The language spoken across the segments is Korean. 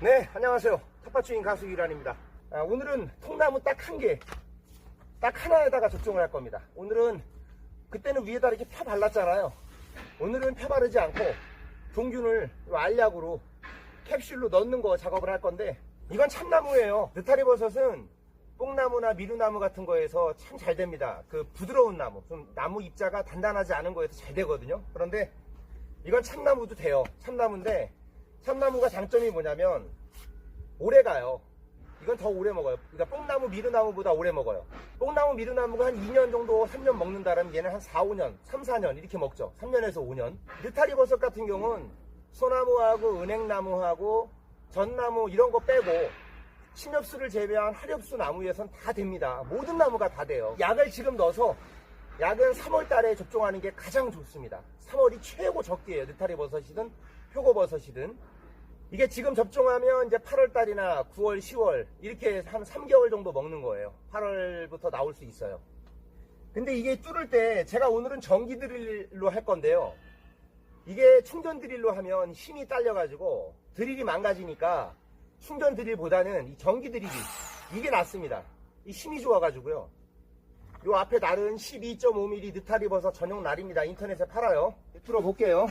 네, 안녕하세요. 텃밭주인 가수 이란입니다. 아, 오늘은 통나무 딱 한 개, 딱 하나에다가 접종을 할 겁니다. 오늘은 그때는 위에다 이렇게 펴 발랐잖아요. 오늘은 펴 바르지 않고 종균을 알약으로 캡슐로 넣는 거 작업을 할 건데 이건 참나무예요. 느타리 버섯은 뽕나무나 미루나무 같은 거에서 참 잘 됩니다. 그 부드러운 나무, 좀 나무 입자가 단단하지 않은 거에서 잘 되거든요. 그런데 이건 참나무도 돼요. 참나무인데 참나무가 장점이 뭐냐면 오래 가요. 이건 더 오래 먹어요. 그러니까 뽕나무, 미루나무보다 오래 먹어요. 뽕나무, 미루나무가 한 2년 정도, 3년 먹는다라면 얘는 한 4, 5년, 3, 4년 이렇게 먹죠. 3년에서 5년. 느타리 버섯 같은 경우는 소나무하고 은행나무하고 전나무 이런 거 빼고 신엽수를 제외한 하엽수 나무에선 다 됩니다. 모든 나무가 다 돼요. 약을 지금 넣어서 약은 3월 달에 접종하는 게 가장 좋습니다. 3월이 최고 적기예요. 느타리 버섯이든 표고 버섯이든. 이게 지금 접종하면 이제 8월 달이나 9월, 10월 이렇게 한 3개월 정도 먹는 거예요. 8월부터 나올 수 있어요. 근데 이게 뚫을 때 제가 오늘은 전기 드릴로 할 건데요. 이게 충전 드릴로 하면 힘이 딸려가지고 드릴이 망가지니까 충전 드릴보다는 이 전기 드릴이 이게 낫습니다. 이 힘이 좋아가지고요. 요 앞에 날은 12.5mm 느타리 버섯 전용 날입니다. 인터넷에 팔아요. 들어볼게요.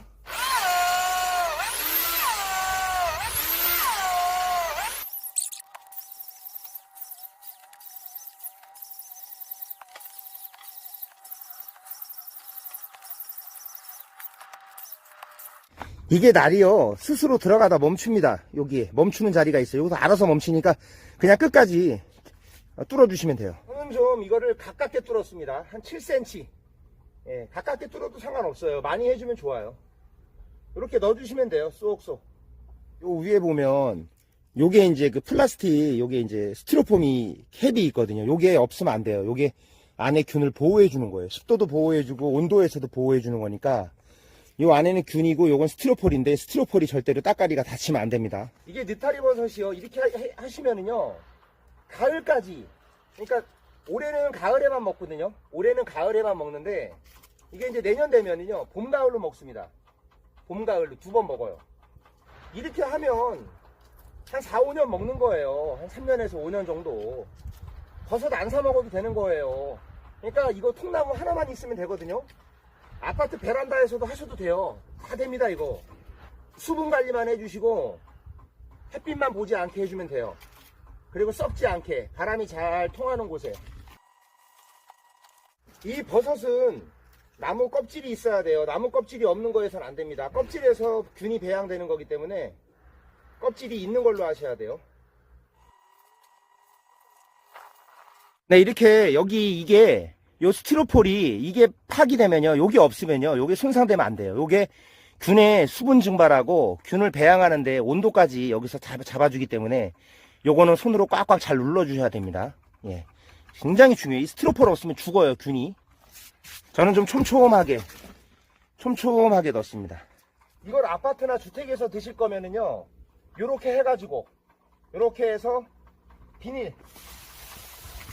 이게 날이요. 스스로 들어가다 멈춥니다. 여기에 멈추는 자리가 있어요. 여기서 알아서 멈추니까 그냥 끝까지 뚫어 주시면 돼요. 저는 좀 이거를 가깝게 뚫었습니다. 한 7cm 예, 가깝게 뚫어도 상관없어요. 많이 해주면 좋아요. 이렇게 넣어주시면 돼요. 쏙쏙. 요 위에 보면 요게 이제 그 플라스틱 요게 이제 스티로폼이 캡이 있거든요. 요게 없으면 안 돼요. 요게 안에 균을 보호해 주는 거예요. 습도도 보호해 주고 온도에서도 보호해 주는 거니까 요 안에는 균이고 요건 스티로폴인데 스티로폴이 절대로 따까리가 닫히면 안 됩니다. 이게 느타리 버섯이요. 이렇게 하- 하시면은요. 가을까지 그러니까 올해는 가을에만 먹거든요. 올해는 가을에만 먹는데 이게 이제 내년 되면은요. 봄 가을로 먹습니다. 봄 가을로 두 번 먹어요. 이렇게 하면 한 4, 5년 먹는 거예요. 한 3년에서 5년 정도. 버섯 안 사 먹어도 되는 거예요. 그러니까 이거 통나무 하나만 있으면 되거든요. 아파트 베란다에서도 하셔도 돼요. 다 됩니다, 이거. 수분 관리만 해주시고, 햇빛만 보지 않게 해주면 돼요. 그리고 썩지 않게, 바람이 잘 통하는 곳에. 이 버섯은 나무 껍질이 있어야 돼요. 나무 껍질이 없는 거에선 안 됩니다. 껍질에서 균이 배양되는 거기 때문에 껍질이 있는 걸로 하셔야 돼요. 네, 이렇게 여기 이게 요 스티로폴이 이게 파기되면요. 요게 없으면요. 요게 손상되면 안 돼요. 요게 균의 수분 증발하고 균을 배양하는데 온도까지 여기서 잡, 잡아 주기 때문에 요거는 손으로 꽉꽉 잘 눌러주셔야 됩니다. 예. 굉장히 중요해요. 이 스티로폴 없으면 죽어요, 균이. 저는 좀 촘촘하게, 촘촘하게 넣습니다. 이걸 아파트나 주택에서 드실 거면은요. 요렇게 해가지고, 요렇게 해서 비닐,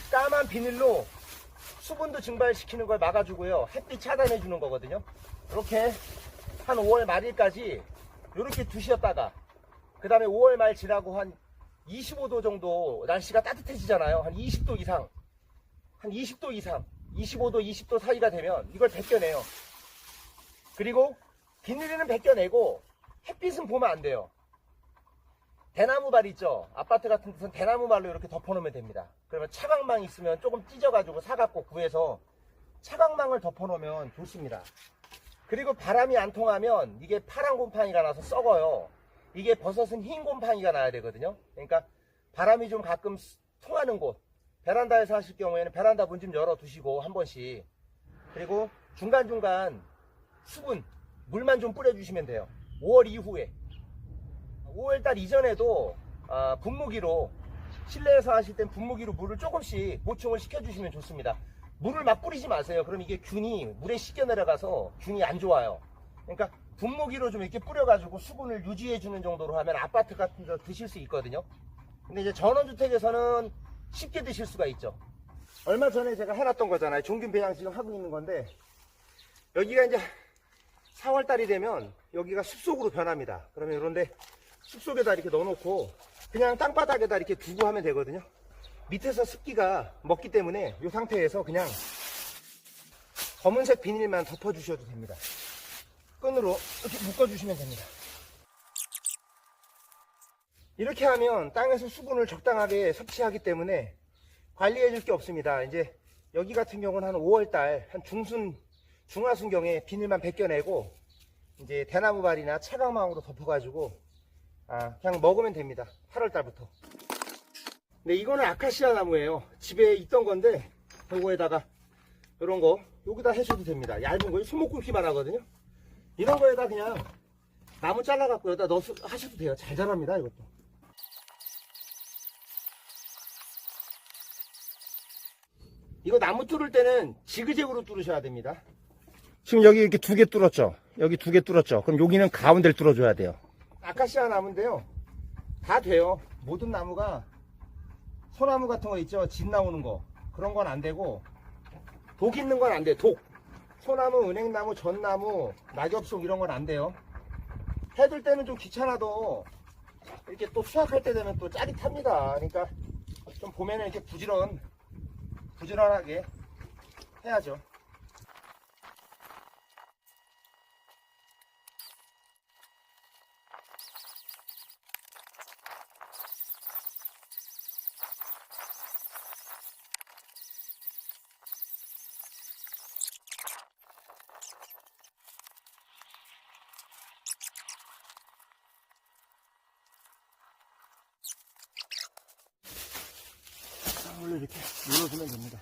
까만 비닐로 수분도 증발시키는 걸 막아주고요. 햇빛 차단해 주는 거거든요. 이렇게 한 5월 말일까지 이렇게 두셨다가 그 다음에 5월 말 지나고 한 25도 정도 날씨가 따뜻해지잖아요. 한 20도 이상, 한 20도 이상, 25도, 20도 사이가 되면 이걸 벗겨내요. 그리고 비닐은 벗겨내고 햇빛은 보면 안 돼요. 대나무 발 있죠? 아파트 같은 데서는 대나무 발로 이렇게 덮어놓으면 됩니다. 그러면 차광망 있으면 조금 찢어가지고 사갖고 구해서 차광망을 덮어놓으면 좋습니다. 그리고 바람이 안 통하면 이게 파란 곰팡이가 나서 썩어요. 이게 버섯은 흰 곰팡이가 나야 되거든요. 그러니까 바람이 좀 가끔 스- 통하는 곳, 베란다에서 하실 경우에는 베란다 문 좀 열어 두시고 한 번씩. 그리고 중간중간 수분, 물만 좀 뿌려주시면 돼요. 5월 이후에. 5월달 이전에도 아, 분무기로 실내에서 하실 땐 분무기로 물을 조금씩 보충을 시켜주시면 좋습니다. 물을 막 뿌리지 마세요. 그럼 이게 균이 물에 씻겨 내려가서 균이 안 좋아요. 그러니까 분무기로 좀 이렇게 뿌려가지고 수분을 유지해 주는 정도로 하면 아파트 같은 데 드실 수 있거든요. 근데 이제 전원주택에서는 쉽게 드실 수가 있죠. 얼마 전에 제가 해놨던 거잖아요. 종균 배양 지금 하고 있는 건데 여기가 이제 4월달이 되면 여기가 숲속으로 변합니다. 그러면 이런데 숲속에다 이렇게 넣어놓고 그냥 땅바닥에다 이렇게 두고 하면 되거든요. 밑에서 습기가 먹기 때문에 이 상태에서 그냥 검은색 비닐만 덮어주셔도 됩니다. 끈으로 이렇게 묶어주시면 됩니다. 이렇게 하면 땅에서 수분을 적당하게 섭취하기 때문에 관리해 줄 게 없습니다. 이제 여기 같은 경우는 한 5월달, 한 중순, 중하순경에 비닐만 벗겨내고 이제 대나무발이나 차강망으로 덮어가지고 아, 그냥 먹으면 됩니다. 8월달부터. 네, 이거는 아카시아 나무예요. 집에 있던 건데 요거에다가 이런 거 여기다 해줘도 됩니다. 얇은 거 손목 굵기만 하거든요. 이런 거에다 그냥 나무 잘라갖고 여기다 넣어서 하셔도 돼요. 잘 자랍니다, 이것도. 이거 나무 뚫을 때는 지그재그로 뚫으셔야 됩니다. 지금 여기 이렇게 두 개 뚫었죠? 여기 두 개 뚫었죠? 그럼 여기는 가운데를 뚫어줘야 돼요. 아카시아 나무인데요. 다 돼요. 모든 나무가 소나무 같은 거 있죠? 진 나오는 거. 그런 건 안 되고 독 있는 건 안 돼. 독. 소나무, 은행나무, 전나무, 낙엽속 이런 건 안 돼요. 해둘 때는 좀 귀찮아도 이렇게 또 수확할 때 되면 또 짜릿합니다. 그러니까 좀 보면은 이렇게 부지런, 부지런하게 해야죠. 원래 이렇게 눌러주면 됩니다.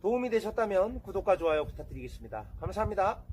도움이 되셨다면 구독과 좋아요 부탁드리겠습니다. 감사합니다.